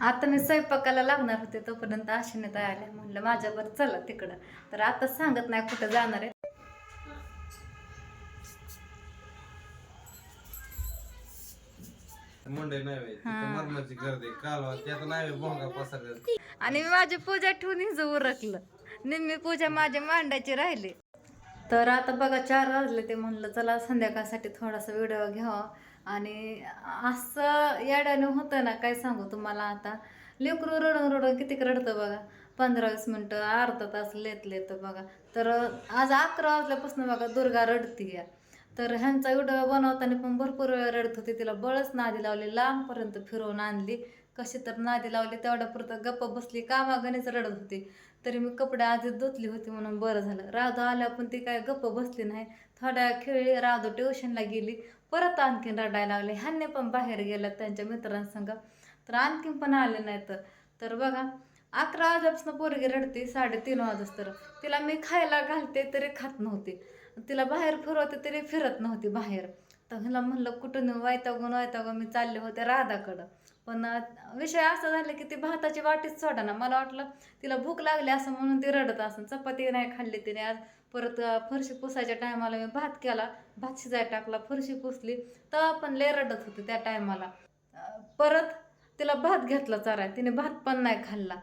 आता मी स्वयंपाकाला लागणार होते तोपर्यंत आशिने ताई आल्या. म्हणलं माझ्यावर चला तिकडं. तर आता सांगत नाही कुठं जाणार आहे. आणि मी माझी पूजा ठेवून हिचं उरकलं. निम्मी पूजा माझी मांडायची राहिली. तर आता बघा चार वाजले ते म्हणलं चला संध्याकाळसाठी थोडासा व्हिडिओ घ्यावा. आणि असं येड्याने होतं ना काय सांगू तुम्हाला आता? लेकरू रडून रडून किती रडतं बघा? पंधरा वीस मिनटं अर्धा तास लेत लेतं बघा. तर आज अकरा वाजल्यापासून बघा दुर्गा रडती या तर ह्यांचा व्हिडिओ बनवताना पण भरपूर वेळ रडत होती. तिला बळच नादी लावली लांबपर्यंत फिरवून आणली. कशी तर नादी लावली तेवढ्यापुरतं गप्प बसली कामागणीच रडत होती. तरी मी कपडे आधीच धुतली होती म्हणून बरं झालं. राधू आल्या पण ती काय गप्प बसली नाही. थोड्या खेळली राधू ट्युशनला गेली. परत आणखीन रडायला लागले. ह्यांनी पण बाहेर गेलं त्यांच्या मित्रांसंग. तर आणखीन पण आले नाहीत. तर बघा अकरा वाजल्यापासून पोरगी रडते साडेतीन वाजस तर तिला मी खायला घालते तरी खात नव्हती. तिला बाहेर फिरवते तरी फिरत नव्हती बाहेर. तर हिला म्हणलं कुठं नेऊ? वैतागून वैतागून मी चालले होते राधाकडं. पण विषय असा झाला की ती भाताची वाटीच सोडा ना. मला वाटलं तिला भूक लागली असं म्हणून ती रडत असं चपाती नाही खाल्ली तिने आज. परत फरशी पुसायच्या टायमाला मी भात केला भात शिजायला टाकला फरशी पुसली तेव्हा पण लय रडत होते त्या टायमाला परत तिला भात घेतला चाराय तिने भात पण नाही खाल्ला.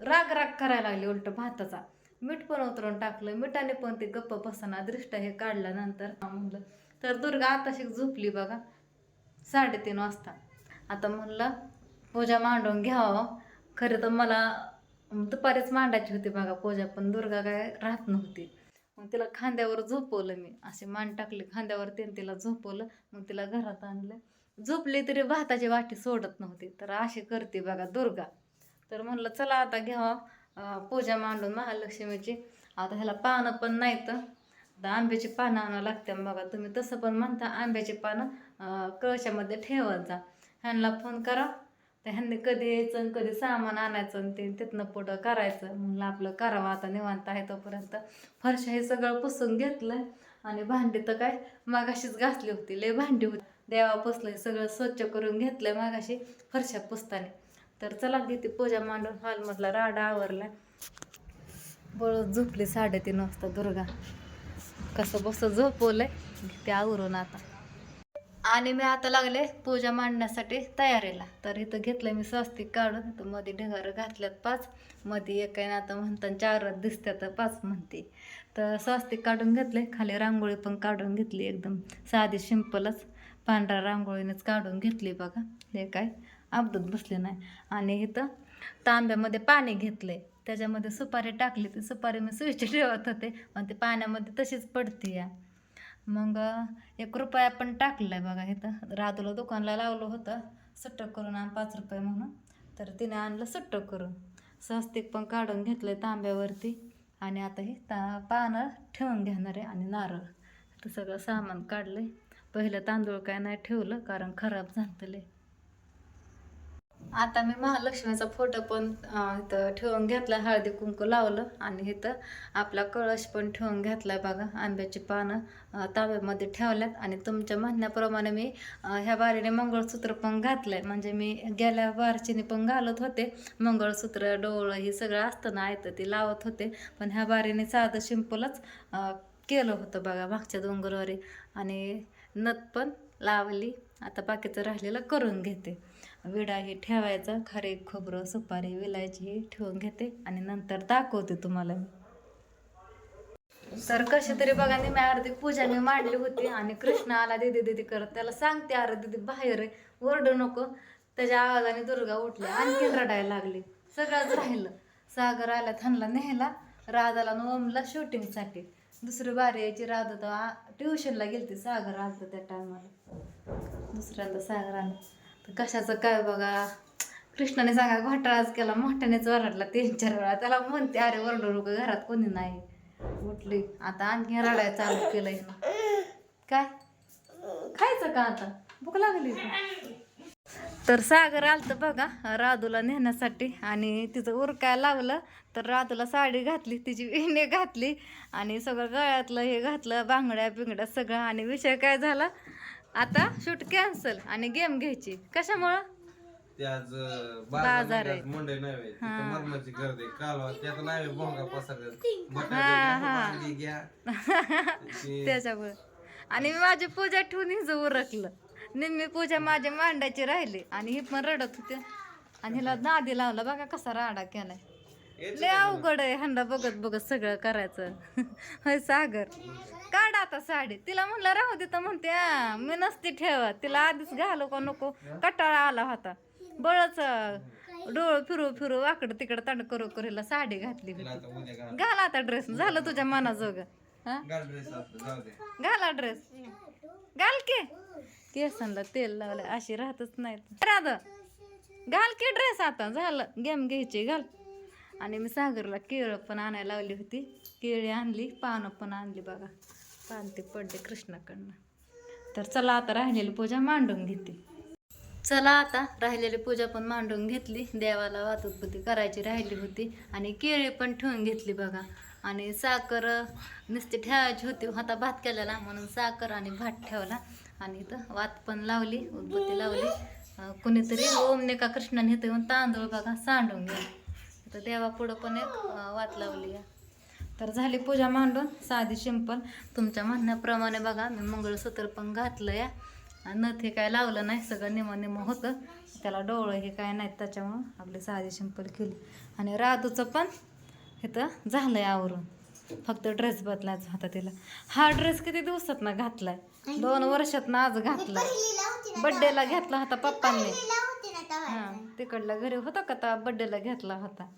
राग राग करायला लागली उलट भाताचा. मीठ पण उतरून टाकलं मिठाने पण ते गप्प बसना दृष्ट हे काढल्यानंतर म्हणलं तर दुर्गा आताशी झोपली बघा साडेतीन वाजता. आता म्हणलं पूजा मांडून घ्यावं हो. खरं तर मला दुपारीच मांडायची होती बघा पूजा पण दुर्गा काय राहत नव्हती. मग तिला खांद्यावर झोपवलं मी. असे मान टाकली खांद्यावर त्याने तिला झोपवलं. मग तिला घरात आणलं. झोपली तरी भाताची वाटी सोडत नव्हती. तर अशी करते बघा दुर्गा. तर म्हणलं चला आता घ्यावा पूजा मांडून महालक्ष्मीची. आता ह्याला पानं पण नाहीत. तर आंब्याची पानं आणावं लागते बघा. तुम्ही तसं पण म्हणता आंब्याची पानं कळशामध्ये ठेवत जा. ह्यांना फोन करा. तर ह्यांनी कधी यायचं आणि कधी सामान आणायचं आणि ते तिथनं पुढं करायचं. म्हणलं आपलं करावं आता निवांत आहे तोपर्यंत. फरशा हे सगळं पुसून घेतलं आणि भांडी तर काय मागाशीच घासली होती. लय भांडी होती. देवा पुसलं सगळं स्वच्छ करून घेतलं मागाशी फरशा पुसताना. तर चला घेते पूजा मांडून हॉलमधला राडा आवरला बळ झोपली साडेतीन वाजता दुर्गा. कसं बसं झोपवलंय. ते आवरून आता. आणि मी आता लागले पूजा मांडण्यासाठी तयारीला. तर इथं घेतलं मी स्वस्तिक काढून. इथं मध्ये ढिगारं घातल्यात पाच. मध्ये एक आहे ना आता म्हणतात चार दिसत्यात पाच म्हणते. तर स्वस्तिक काढून घेतले खाली रांगोळी पण काढून घेतली एकदम. साधी सिंपलच पांढऱ्या रांगोळीनेच काढून घेतली बघा. हे काय? अपदत बसले नाही. आणि इथं तांब्यामध्ये पाणी घेतले त्याच्यामध्ये सुपारी टाकली. ती सुपारी मी स्विच ठेवत होते. पण ते पाण्यामध्ये तशीच पडते या. मग एक रुपया पण आहे बघा इथं. राधूला दुकानला लावलं होतं सुट्ट करून आण पाच रुपये म्हणून. तर तिने आणलं सुट्ट करून. स्वस्तिक पण काढून घेतलं तांब्यावरती. आणि आता हे ता पानं ठेवून घेणार आहे आणि नारळ. तर सगळं सामान काढलं आहे पहिलं तांदूळ काय नाही ठेवलं कारण खराब झालं आता मी महालक्ष्मीचा फोटो पण इथं ठेवून घेतला हळदी कुंकू लावलं आणि इथं आपला कळश पण ठेवून घेतला बघा आंब्याची पानं ताब्यामध्ये ठेवल्यात आणि तुमच्या म्हणण्याप्रमाणे मी ह्या बारीने मंगळसूत्र पण घातलंय. म्हणजे मी गेल्या बारचीने पण घालत होते. मंगळसूत्र डोळं हे सगळं असतं ना ऐतं ते लावत होते. पण ह्या बारीने साधं सिंपलच केलं होतं बघा मागच्या डोंगरवारी. आणि नथ पण लावली. आता बाकीचं राहिलेलं करून घेते. विडा हे ठेवायचा खारे खोबरं सुपारी विलायची हे ठेवून घेते आणि नंतर दाखवते तुम्हाला मी. तर कशी तरी बघा मी अर्धी पूजा मी मांडली होती आणि कृष्ण आला दिदी दिदी करत त्याला सांगते अरे दिदी बाहेर आहे ओरडू नको. त्याच्या आवाजाने दुर्गा उठली आणखी रडायला लागली. सगळंच राहिलं. सागर आला थांबला नेहला राधाला न ओमला शूटिंगसाठी दुसरी बारी यायची राधा तर ट्युशनला गेलती सागर आलतं त्या टायमाला दुसऱ्यांदा सागर आलं. तर कशाचं काय बघा? कृष्णाने सांगा घोटाळाच केला मोठ्यानेच वरडला तीन चार वेळा. त्याला म्हणते अरे वरडू नको घरात कोणी नाही. उठली आता आणखी रडाय चालू केलंय ना. काय? खायचं का आता? भूक लागली तर सागर आलतं बघा राधूला नेण्यासाठी आणि तिचं उरकाय लावलं. तर राधूला साडी घातली तिची विणे घातली आणि सगळं गळ्यातलं हे घातलं बांगड्या बिंगड्या सगळं आणि विषय काय झाला? आता शूट कॅन्सल आणि गेम घ्यायची. कशामुळं? ते आज अं, बाजार बाजार आहे. नाही हा. मरणाची गर्दी कालवा. त्यात नाही भोंगा पसरत हा, हा. भांडी घ्या. ते- त्याच्यामुळे. आणि मी माझी पूजा ठेवून हिचं उरकलं. निम्मी पूजा माझ्या मांडायची राहिली. आणि ही पण रडत होते. आणि हिला नादी लावला. बघा कसा राडा केलाय. यायचं लय अवघड आहे. हंडा बघत बघत सगळं करायचं. होय सागर. काढ आता साडी. तिला म्हणलं राहू दे तर म्हणते "आ, मी नसती ठेवत. तिला आधीच घालू का नको? कटाळा आला होता. बळच डोळ फिरू फिरू वाकडं तिकडं तांड करू करू हिला साडी घातली तिला होती घाल. आता ड्रेस. झालं तुझ्या मनाजोग. हा? घाल ड्रेस घाल की. केसांना तेल लावलंय. अशी राहतच नाही. राधा घाल की ड्रेस आता. झालं. गेम घ्यायची घाल. आणि मी सागरला केळं पण आणायला लावली होती. केळी आणली पानं पण आणली बघा. पान पडले कृष्णाकडनं. तर चला आता राहिलेली पूजा मांडून घेते. चला आता राहिलेली पूजा पण मांडून घेतली. देवाला वातुत्पत्ती करायची राहिली होती. आणि केळी पण ठेवून घेतली बघा. आणि साखर नुसती ठेवायची होती. आता भात केलेला म्हणून साखर आणि भात ठेवला. आणि इथं वात पण लावली उदबत्ती लावली. कुणीतरी ओमने का कृष्णाने इथं येऊन तांदूळ बघा सांडून गेला तर देवापुढं पण एक वात लावली आहे. तर झाली पूजा मांडून साधी सिंपल तुमच्या म्हणण्याप्रमाणे बघा मी मंगळसूत्र पण घातलं या आणि नथ हे काय लावलं नाही सगळं निम निम होतं. त्याला डोळं हे काय नाहीत त्याच्यामुळं आपली साधी सिंपल केली. आणि राधूचं पण इथं आहे आवरून. फक्त ड्रेस बदलायचा होता तिला. हा ड्रेस किती दिवसात ना घातलाय? दोन वर्षात ना आज घातलाय बड्डेला घेतला होता पप्पांनी. हां तिकडला घरी होता का? बड्डेला घेतला होता.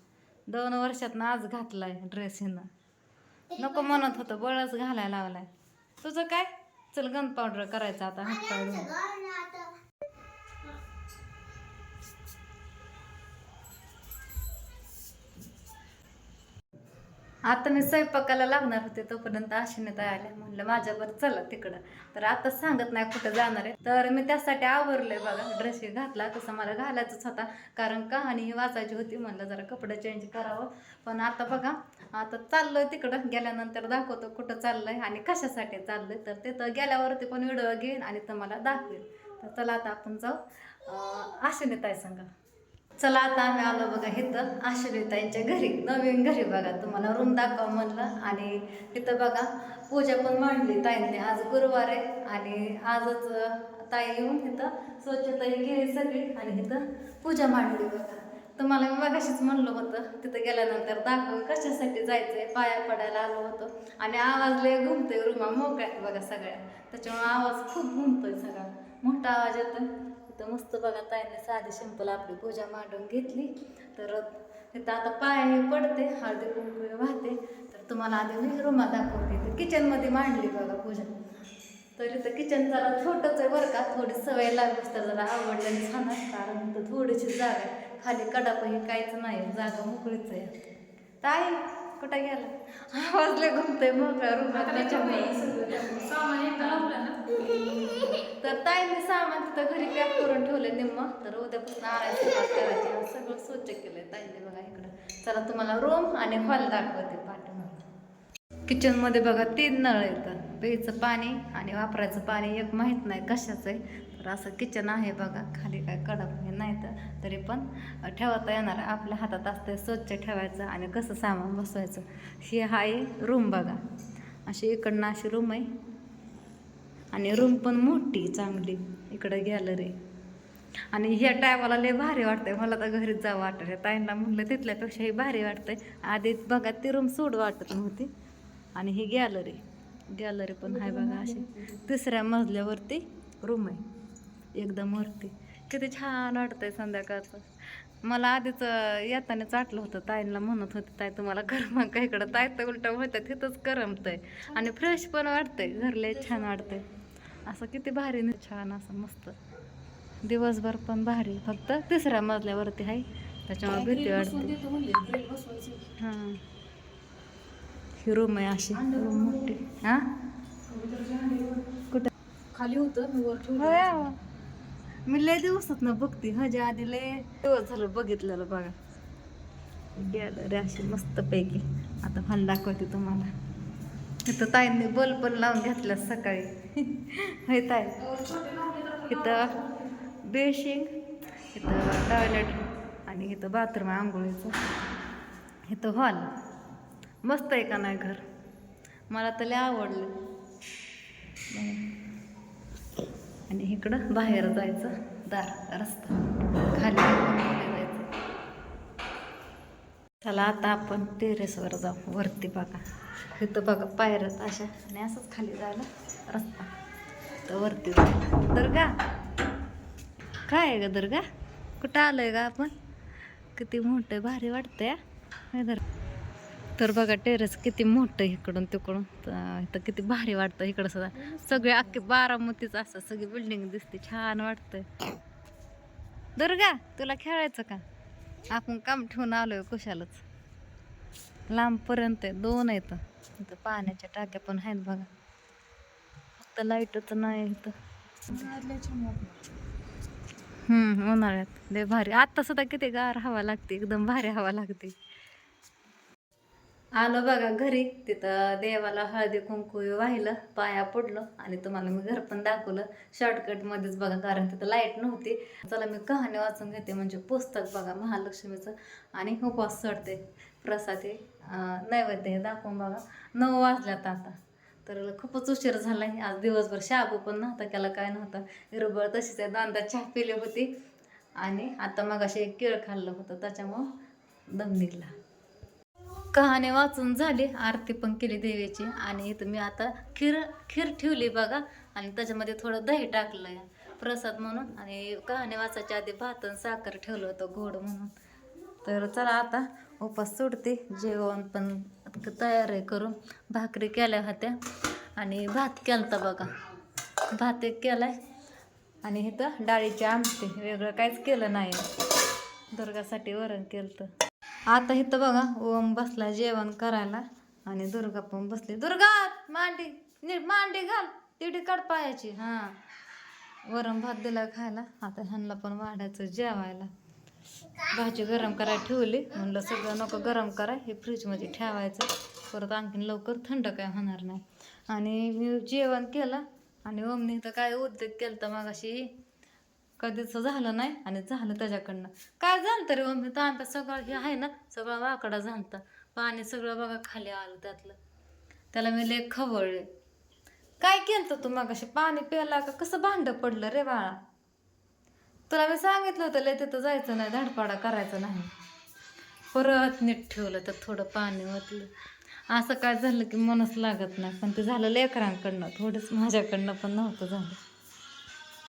दोन वर्षात ना आज घातलाय ड्रेस हिनं. नको म्हणत होतं बळच घालायला लावलाय. तुझं काय? चल गन पावडर करायचं आता हात पावडर आता मी स्वयंपाकाला लागणार होते तोपर्यंत आशिने आल्या. म्हणलं माझ्यावर चला तिकडं. तर आता सांगत नाही कुठं जाणार आहे. तर मी त्यासाठी आवरले बघा. ड्रेस घातला. तसं मला घालायचंच होता. कारण कहाणी ही वाचायची होती. म्हणलं जरा कपडे चेंज करावं. पण आता बघा. आता चाललोय तिकडं. गेल्यानंतर दाखवतो कुठं चाललंय आणि कशासाठी चाललंय. तर तिथं गेल्यावरती पण व्हिडिओ घेईन आणि तुम्हाला दाखवेन. तर चला आता आपण जाऊ. आशिने ताई सांगा. चला आता आम्ही आलो बघा इथं आश्रयताईंच्या घरी. नवीन घरी बघा. तुम्हाला रूम दाखवा म्हणलं आणि इथं बघा पूजा पण मांडली ताईंनी. आज गुरुवार आहे आणि आजच ताई येऊन इथं स्वच्छताही केली सगळी आणि इथं पूजा मांडली बघा. तुम्हाला मी मगाशीच म्हणलं होतं तिथं गेल्यानंतर दाखव कशासाठी जायचं आहे पाया पडायला आलो होतो आणि आवाज लय घुमतोय रूमा मोकळ्यात बघा सगळ्या. त्याच्यामुळे आवाज खूप घुमतोय सगळा. मोठा आवाज येतोय. तर मस्त बघा ताईने साधी सिंपल आपली पूजा मांडून घेतली. तर तिथं आता पाय पडते हळदी कुंकू वाहते. तर तुम्हाला आधी मी रुमा दाखवते तर किचनमध्ये मांडली बघा पूजा. तरी तर किचन जरा छोटंच आहे बरं का. थोडी सवय लागलीच तर जरा आवडलेली छान कारण तर थोडीशी जागा आहे. खाली कडापही काहीच नाही जागा मोकळीच आहे. ताई! कुठं गेला? आवाज लय घुमतोय मोकळ्या त्याच्यामुळे तर ताईने सामान तिथं घरी पॅक करून ठेवले निम्म. तर उद्यापासून आणायचं सुरुवात करायची. आज सगळं स्वच्छ केलंय ताईने बघा इकडं. चला तुम्हाला रूम आणि हॉल दाखवते पाठीमागे. किचनमध्ये बघा तीन नळ येतात. प्यायचं पाणी आणि वापरायचं पाणी. एक माहीत नाही कशाचं आहे. तर असं किचन आहे बघा. खाली काय कडक तर तरी पण ठेवता येणार. आपल्या हातात असतं स्वच्छ ठेवायचं आणि कसं सामान बसवायचं. ही आहे रूम बघा. अशी इकडनं अशी रूम आहे. आणि रूम पण मोठी चांगली. इकडं गॅलरी. आणि ह्या टायमाला लय भारी वाटतंय. मला तर घरीच जावं वाटत ताईंना म्हणलं तिथल्यापेक्षाही भारी वाटतंय. आधी बघा ती रूम सोड वाटत नव्हती. आणि ही गॅलरी. गॅलरी पण आहे बघा अशी. तिसऱ्या मजल्यावरती रूम आहे. एकदम वरती. किती छान वाटतंय संध्याकाळचं. मला आधीच अं, येतानाच वाटलं होतं ताईंना म्हणत होते ताई तुम्हाला करमत का इकडं. ताई तर उलटं होतं तिथंच करमतंय आणि फ्रेश पण वाटतंय घरले छान वाटतंय. असं किती भारी न छान असं मस्त. दिवसभर पण भारी फक्त तिसऱ्या मजल्यावरती आहे. त्याच्यामुळे भीती वाटते. हां. ही रूम आहे अशी रूम मोठी. हां? कुठं? खाली होतं मी वर. मी लय दिवसात ना बघते ह्याच्या आधी लय दिवस झालं बघितलेलं बघा. गेलं रे अशी मस्त पैकी. आता हॉल दाखवते तुम्हाला. इथं ताईंनी बल्ब पण लावून घेतला सकाळी. हे ताई. इथं बेशिंग इथं टॉयलेट आणि इथं बाथरूम आहे आंघोळीचं. इथं हॉल मस्त आहे का नाही घर? मला तर लय आवडलं. आणि इकडं बाहेर जायचं दार रस्ता. खाली जायचं चला आता आपण टेरेसवर जाऊ. वरती बघा. इथं बघा पायऱ्यात अशा. आणि असंच खाली जायला रस्ता. तर वरती जाऊ दुर्गा काय आहे ग दुर्गा? कुठं आलोय का आपण? किती मोठं भारी वाटतंय दर तर बघा टेरेस किती मोठं आहे इकडून तिकडून. तर इथं किती भारी वाटतं इकडं सुद्धा. सगळे अख्खे बारामतीच असं सगळी बिल्डिंग दिसते. छान वाटतंय. दुर्गा तुला खेळायचं का? आपण काम ठेवून आलोय कुशालच. लांबपर्यंत आहे दोन आहेत. इथं पाण्याच्या टाक्या पण आहेत बघा. फक्त लाईटच नाही इथं. हम्म उन्हाळ्यात. लय भारी. आता सुद्धा किती गार हवा लागते एकदम भारी हवा लागते. आलो बघा घरी. तिथं देवाला हळदी कुंकू वाहिलं पाया पडलं आणि तुम्हाला मी घर पण दाखवलं. शॉर्टकट मध्येच बघा कारण तिथं लाइट नव्हती. चला मी कहाणी वाचून घेते म्हणजे पुस्तक बघा महालक्ष्मीचं. आणि उपवास चढते प्रसाद हे नैवेद्य हे दाखवून बघा. नऊ वाजल्यात आता. तर खूपच उशीर झाला आहे आज दिवसभर शाबू पण नव्हता त्याला काय नव्हतं. हिरबळ तशीच आहे दांदा चहा पिली होती. आणि आता मग असे एक केळ खाल्लं होतं त्याच्यामुळं दम निघला. कहाणी वाचून झाली आरती पण केली देवीची. आणि इथं मी आता खीर खीर ठेवली बघा. आणि त्याच्यामध्ये थोडं दही टाकलं आहे प्रसाद म्हणून. आणि कहाणी वाचायच्या आधी भात आणि साखर ठेवलं होतं गोड म्हणून. तर चला आता उपास सोडते जेवण पण तयार आहे करून. भाकरी केल्या होत्या. आणि भात केलता बघा. भात एक केलाय. आणि इथं डाळीची आमटी वेगळं काहीच केलं नाही. दुर्गासाठी वरण केलं तर आता इथं बघा ओम बसला जेवण करायला आणि दुर्गा पण बसली. दुर्गा मांडी नीट मांडी घाल तिडी काढ पायाची. हां. वरण भात दिला खायला. आता ह्यांना पण वाढायचं जेवायला. भाजी गरम करायला ठेवली. म्हणलं सगळं नको गरम कराय हे फ्रीजमध्ये ठेवायचं. परत आणखीन लवकर थंड काय होणार नाही. आणि मी जेवण केलं आणि ओमनी तर काय उद्योग केलं तर मग अशी कधीच झालं नाही आणि झालं त्याच्याकडनं. काय झालं तरी मम्मी हो? तर आमच्या सगळं हे आहे ना सगळं वाकडा झालता. पाणी सगळं बघा खाली आलं त्यातलं. त्याला मी लय खवळले. काय केलं तू मग पाणी प्यायला का? कसं भांड पडलं रे बाळा? तुला मी सांगितलं होतं लय तिथं जायचं नाही धडपाडा करायचं नाही. परत नीट ठेवलं तर थोडं पाणी ओतलं. असं काय झालं की मनच लागत नाही. पण ते झालं लेकरांकडनं. थोडंच माझ्याकडनं पण नव्हतं झालं.